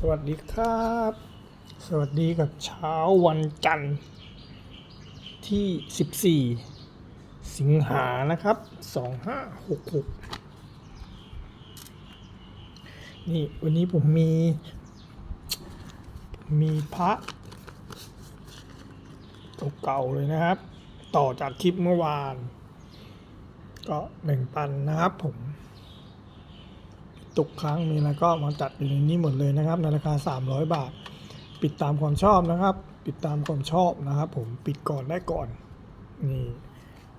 สวัสดีครับ สวัสดีกับเช้าวันจันทร์ที่ 14 สิงหานะครับ 2566 นี่วันนี้ผมมี มีพระเก่าๆเลยนะครับ ต่อจากคลิปเมื่อวาน ก็แบ่งปันนะครับผม ตุกครั้งมีอะไรก็มาจัดอยู่ในนี้หมดเลยนะครับ ในราคา 300 บาท ปิดตามความชอบนะครับ ปิดตามความชอบนะครับ ผมปิดก่อนได้ก่อนนี่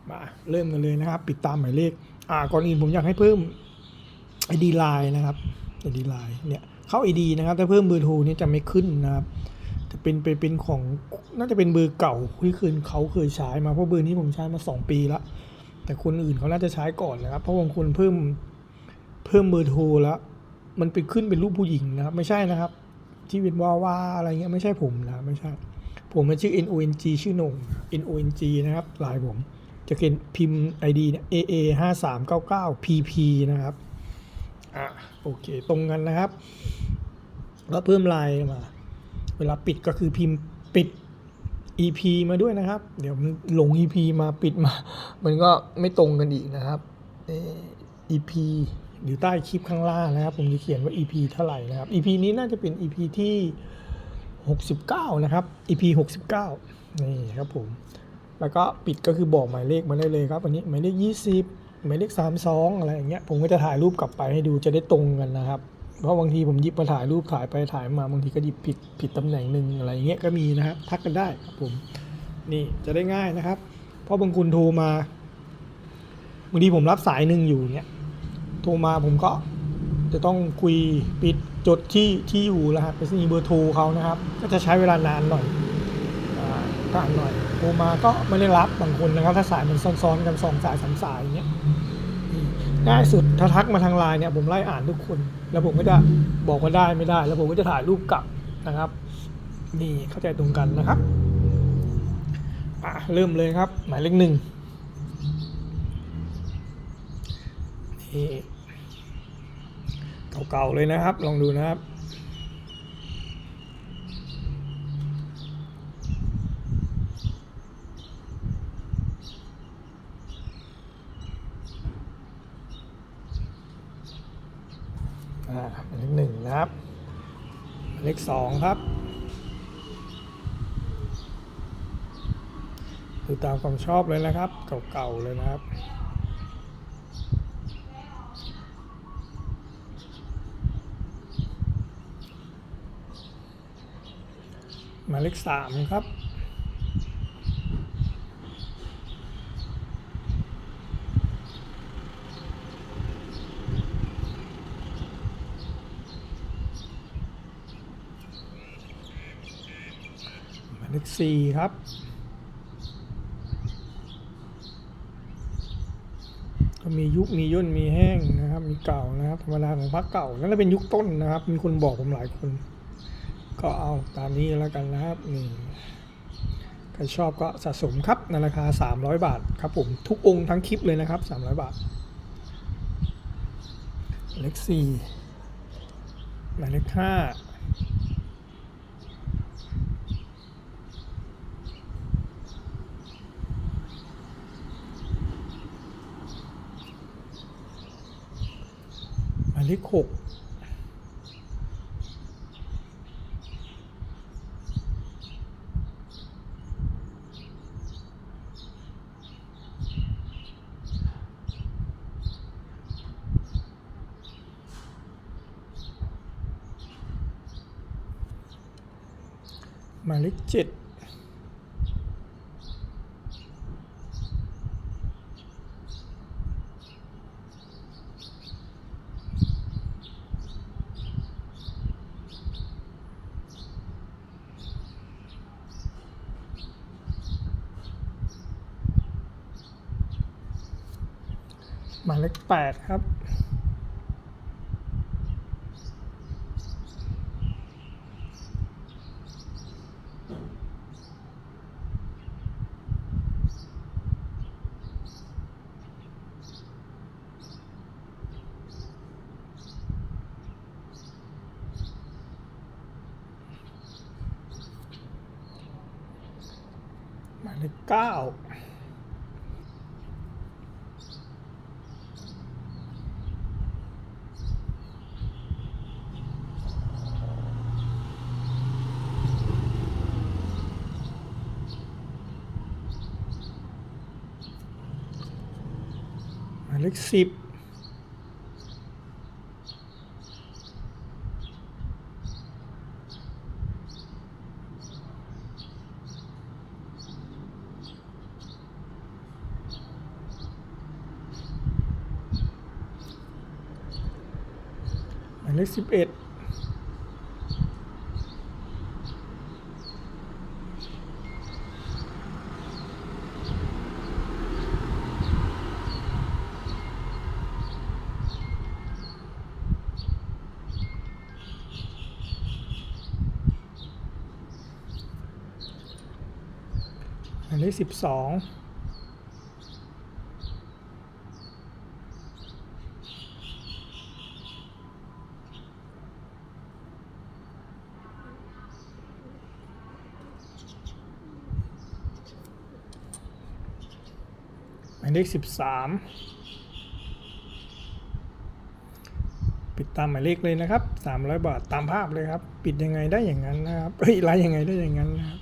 มาเริ่มกันเลยนะครับ ปิดตามหมายเลขอ่าก่อนอื่นผมอยากให้เพิ่ม ID Line นะครับ ID Line เนี่ยเข้า ID นะครับถ้าเพิ่มเบอร์โทรนี่จะไม่ขึ้นนะครับจะเป็นเป็นเป็นของน่าจะเป็นเบอร์เก่าที่คืนเขาเคยใช้มาเพราะเบอร์นี้ผมใช้มา 2 ปีล้วแต่คนอื่นเขาน่าจะใช้ก่อนนะครับ เพราะบางคนเพิ่ม เพิ่มเบอร์โทรแล้วมันไปขึ้นเป็นรูปผู้หญิงนะครับ ไม่ใช่นะครับ ที่เป็นว่าว่าอะไรเงี้ยไม่ใช่ผมนะไม่ใช่ ผมมันชื่อ N O N G ชื่อหนง N O N G นะครับลายผม จะเขียนพิมพ์ ID เนี่ย A A ห้าสามเก้าเก้า P P นะครับอะโอเค ตรงกันนะครับแล้วเพิ่มลายมา เวลาปิดก็คือพิมพ์ปิด EP มาด้วยนะครับ เดี๋ยวมันหลง EP มาปิดมา มันก็ไม่ตรงกันอีกนะครับ EP อยู่ใต้คลิปข้างล่างนะครับ ผมจะเขียนว่า EP เท่าไหร่นะครับ EP นี้น่าจะเป็น EP ที่ 69 นะครับ EP 69 นี่ครับผม แล้วก็ปิดก็คือบอกหมายเลขมาได้เลยครับอันนี้หมายเลข 20 หมายเลข 32 อะไรอย่างเงี้ย ผมก็จะถ่ายรูปกลับไปให้ดูจะได้ตรงกันนะครับ เพราะบางทีผมหยิบมาถ่ายรูปถ่ายไปถ่ายมาบางทีก็หยิบผิดผิดตำแหน่งหนึ่งอะไรอย่างเงี้ยก็มีนะครับ ทักกันได้ครับผม นี่จะได้ง่ายนะครับ เพราะบางคนโทรมาบางทีผมรับสายหนึ่งอยู่เนี้ย ทรมาผมก็จะต้องคุยปิดจดที่ที่อยู่รหัสไปรษณีย์เบอร์โทรเขานะครับ ก็จะใช้เวลานานหน่อยอ่านานหน่อยโทรมาก็ไม่ได้รับบางคนนะครับ ถ้าสายมันซ้อนๆกันสองสายสามสายอย่างเงี้ยง่ายสุดถ้าทักมาทางไลน์เนี่ยผมไล่อ่านทุกคน แล้วผมก็จะบอกว่าได้ไม่ได้ แล้วผมก็จะถ่ายรูปกลับนะครับนี่เข้าใจตรงกันนะครับอะเริ่มเลยครับ หมายเลขหนึ่งนี่ เก่าๆเลยนะครับ ลองดูนะครับอ่าเลขหนึ่งนะครับ เลขสองครับดูตามความชอบเลยนะครับ เก่าๆเลยนะครับ หมายเลขสามครับ หมายเลขสี่ครับก็มียุคมีย่นมีแห้งนะครับ มีเก่านะครับธรรมดาของพักเก่านั่นแหละเป็นยุคต้นนะครับ มีคนบอกผมหลายคน ก็เอาตามนี้แล้วกันนะครับนี่ใครชอบก็สะสมครับในราคา 300 บาทครับผมทุกองค์ทั้งคลิปเลยนะครับ 300 บาทเลขสี่หมายเลขห้าหมายเลขหก หมายเลขเจ็ดหมายเลขแปดครับ หายเลขเก้าหมาย เลขสิบหมายเลขสิบเอ็ด เลขสิบสองหมายเลขสิบสามปิดตามหมายเลขเลยนะครับสามร้อยบาทตามภาพเลยครับ ปิดยังไงได้อย่างนั้นนะครับเฮ้ยไลฟ์ยังไงได้อย่างนั้นนะครับ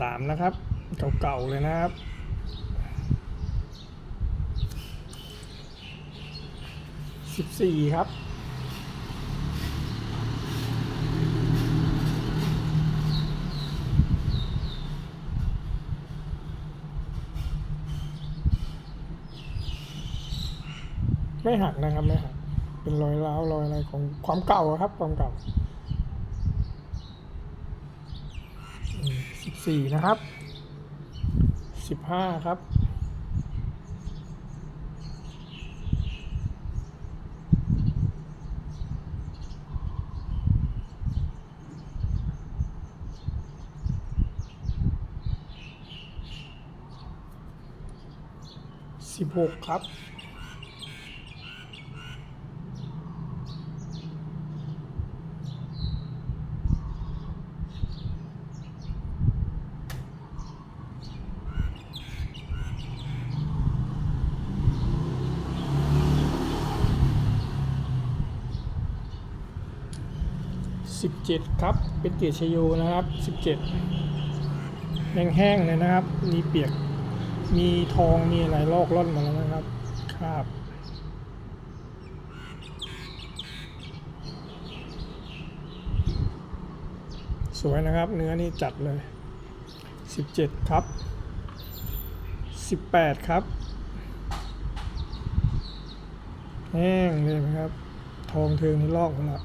สามนะครับ เก่าๆเลยนะครับสิบสี่ครับไม่หักนะครับไม่หักเป็นรอยร้าวรอยอะไรของความเก่าครับความเก่า สี่นะครับสิบห้าครับสิบหกครับ สิบเจ็ดครับเป็นเกียรติชโยนะครับสิบเจ็ดแห้งๆเลยนะครับ มีเปียกมีทองมีอะไรลอกล่อนมาแล้วนะครับครับสวยนะครับ เนื้อนี่จัดเลยสิบเจ็ดครับสิบแปดครับ แห้งเลยนะครับ ทองเทิงนี่ลอกหมดแล้ว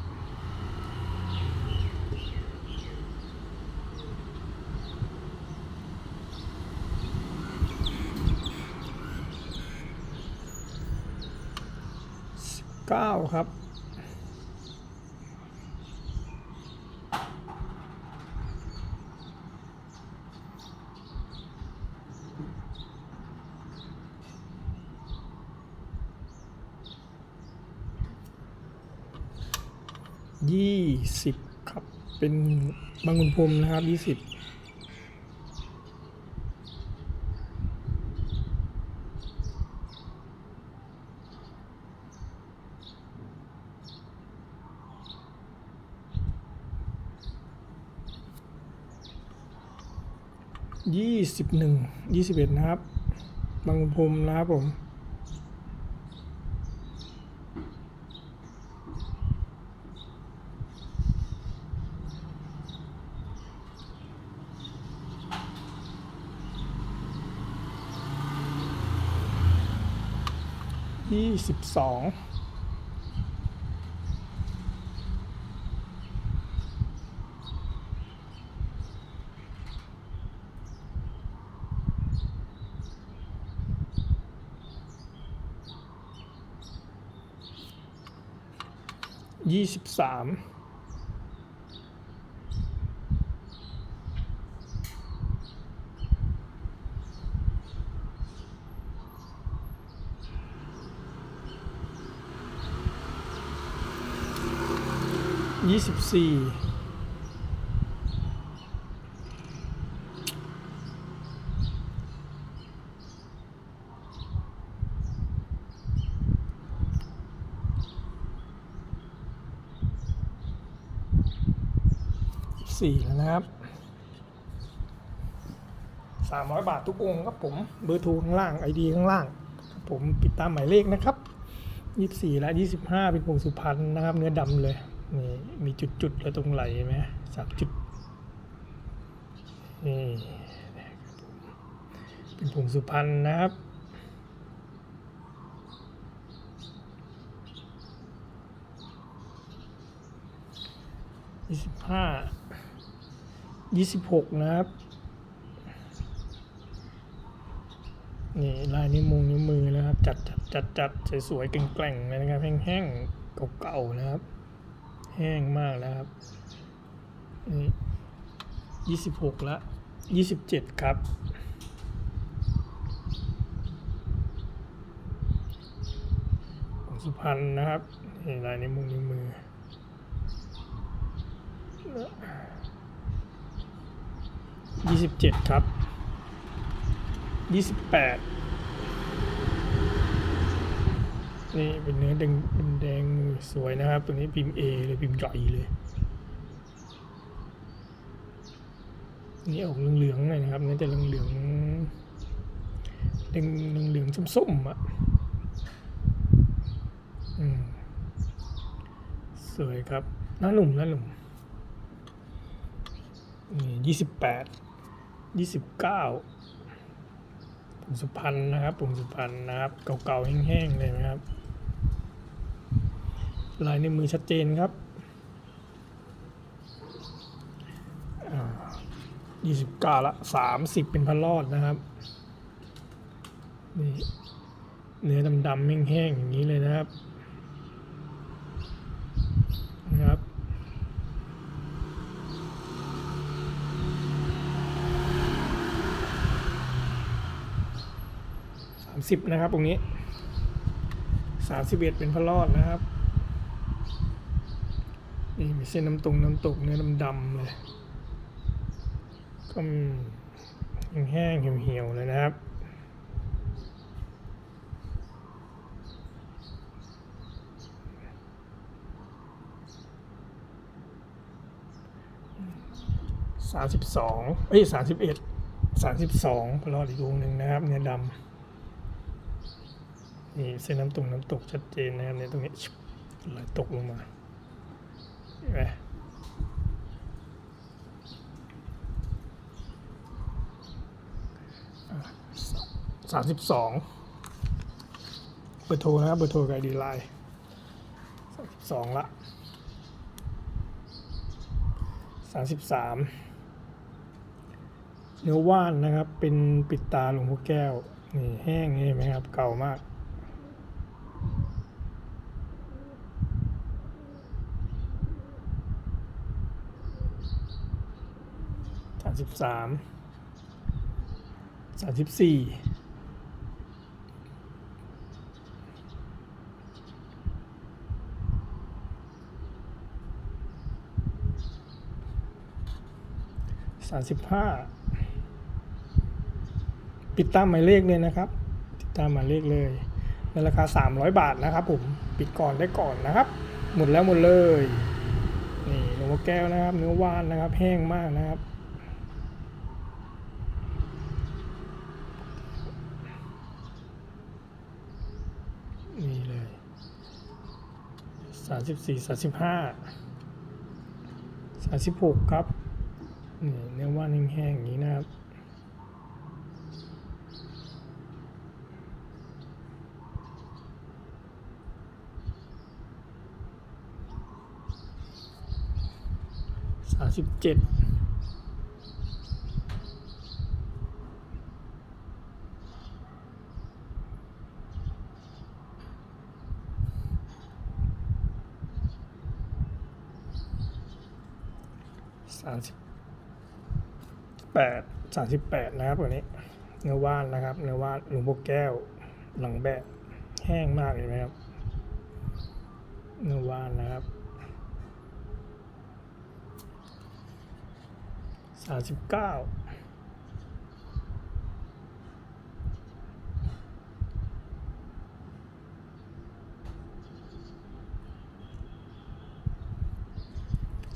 เก้าครับ ยี่สิบครับ เป็นบางขุนพรมนะครับยี่สิบ สิบหนึ่งยี่สิบเอ็ดนะครับ บางพรมนะครับผมยี่สิบสองยี่สิบ สามยี่สิบสี่ สี่แล้วนะครับสามร้อยบาททุกองค์ครับผมเบอร์โทรข้างล่างไอดีข้างล่างครับผมปิดตามหมายเลขนะครับยี่สิบสี่และยี่สิบห้าเป็นผงสุพรรณนะครับ เนื้อดำเลยนี่มีจุดๆแล้วตรงไหลไหมสามจุดนี่เป็นผงสุพรรณนะครับยี่สิบห้า ยี่สิบหกนะครับ นี่ลายนิ้วมงนิ้วมือนะครับ จัดจัดจัดจัดสวยๆแกร่งๆเลยนะครับ แห้งๆเก่าๆนะครับ แห้งมากนะครับ นี่ยี่สิบหกละยี่สิบเจ็ดครับของสุพรรณนะครับ นี่ลายนิ้วมงนิ้วมือ ยี่สิบเจ็ดครับยี่สิบแปดนี่เป็นเนื้อแดงเป็นแดงสวยนะครับ ตัวนี้พิมพ์ A เลยพิมพ์ใหญ่เลย นี่ออกเหลืองๆหน่อยนะครับนื้อจะเหลืองๆแดงเหลืองๆส้มๆอะอืมสวยครับหน้าหนุ่มหน้าหนุ่มนี่ยี่สิบแปด ยี่สิบเก้าปุ่งสุพรรณนะครับ ปุ่งสุพรรณนะครับ เก่าๆแห้งๆเลยนะครับ ลายในมือชัดเจนครับยี่สิบเก้าละสามสิบเป็นพันรอดนะครับ นี่เนื้อดำๆแห้งๆอย่างนี้เลยนะครับ สิบนะครับตรงนี้สามสิบเอ็ดเป็นพระรอดนะครับนี่มีเส้นน้ำตรงน้ำตกเนื้อดำๆเลยก็แห้งๆเหี่ยวๆเลยนะครับสามสิบสองเอ้ยสามสิบเอ็ดสามสิบสองพลอดอีกดวงหนึ่งนะครับ เนื้อดำ นี่เส้นน้ำตกน้ำตกชัดเจนนะครับในตรงนี้ไหลตกลงมาเห็นไหมสามสิบสองเบอร์โทรนะครับเบอร์โทรกับไอดีไลน์สามสิบสองละสามสิบสามเนื้อว่านนะครับเป็นปิดตาหลวงพ่อแก้วนี่แห้งเห็นไหมครับ เก่ามาก สามสิบสามสามสิบสี่สามสิบห้าติดตามหมายเลขเลยนะครับ ติดตามหมายเลขเลย ในราคา 300 บาทนะครับผม ปิดก่อนได้ก่อนนะครับ หมดแล้วหมดเลย นี่หลวงพ่อแก้วนะครับ เนื้อวานนะครับ แห้งมากนะครับ 34 35 36 ครับนี่เนื้อว่านแห้งๆอย่างนี้นะครับสามสิบเจ็ด 38 นะครับวันนี้เนื้อว่านนะครับ เนื้อว่านหลวงพ่อแก้ว หลังแบะแห้งมากเลยนะครับ เนื้อว่านนะครับสามสิบเก้า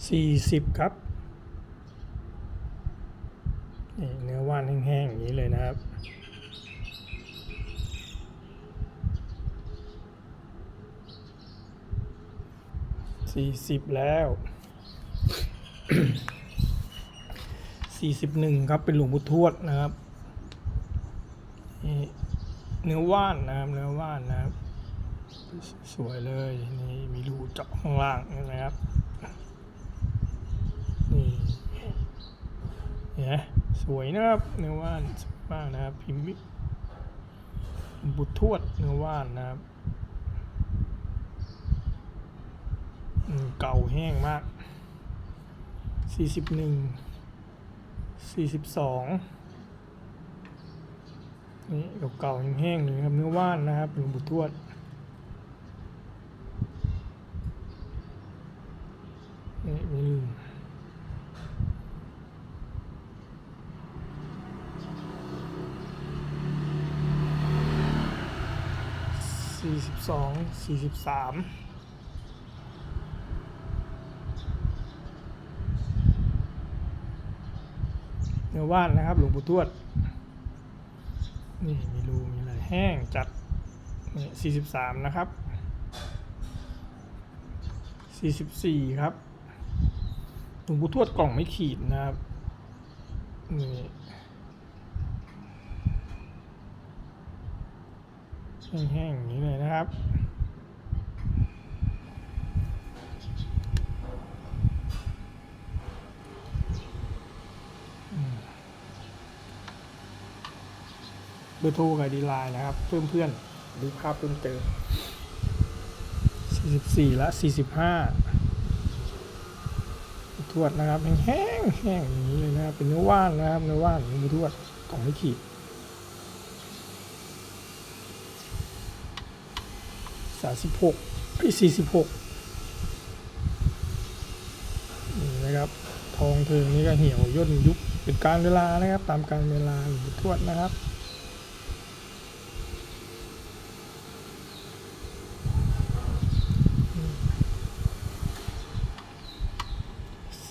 สี่สิบครับ นี้เลยนะครับ สี่สิบแล้ว สี่สิบหนึ่งครับเป็นหลวงปู่ทวดนะครับนี่เนื้อว่านนะครับ เนื้อว่านนะครับ สวยเลยนี่มีรูเจาะข้างล่างนะครับ นี่เห็นไหม สวยนะครับเนื้อว่านสวยมากนะครับ พิมพ์หลวงปู่ทวดเนื้อว่านนะครับเก่าแห้งมากสี่สิบหนึ่งสี่สิบสองนี่เก่าๆแห้งๆเลยครับเนื้อว่านนะครับหลวงปู่ทวด นี่ไม่ลืม สองสี่สิบสามเนื้อว่านนะครับหลวงปู่ทวด นี่มีรูมีอะไรแห้งจัดนี่สี่สิบสามนะครับสี่สิบสี่ครับหลวงปู่ทวดกล่องไม่ขีดนะครับนี่ แห้งๆอย่างนี้เลยนะครับเบอร์โทรกับดีไลน์นะครับ เพิ่มเพื่อนดูภาพเพิ่มเติม44 และ 45ทวดนะครับแห้งๆแห้งอย่างนี้เลยนะครับเป็นเนื้อว่านนะครับเนื้อว่านขอทวดของไม่ขีด 36ไอ้46นี่นะครับ ทองเทิงนี่ก็เหี่ยวย่นยุบเป็นการเวลานะครับ ตามการเวลาหลวงปู่ทวดนะครับ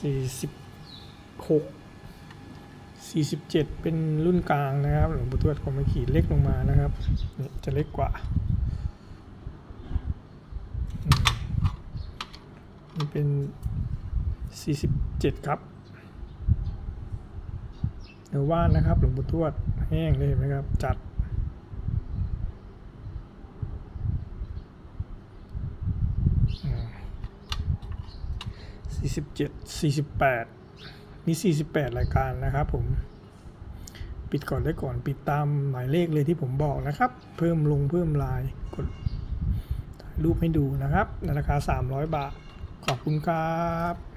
สี่สิบหกสี่สิบเจ็ดเป็นรุ่นกลางนะครับ หลวงปู่ทวดคงไม่ขีดเล็กลงมานะครับนี่จะเล็กกว่าอืมนี่ เป็นสี่สิบเจ็ดครับเดี๋ยวว่านนะครับ หลวงปู่ทวดแห้งเลยนไหมครับ จัดสี่สิบเจ็ดสี่สิบแปดมีสี่สิบแปดรายการนะครับผม ปิดก่อนได้ก่อนปิดตามหมายเลขเลยที่ผมบอกนะครับ เพิ่มลงเพิ่มลายกดรูปให้ดูนะครับในราคา 300 บาท ขอบคุณครับ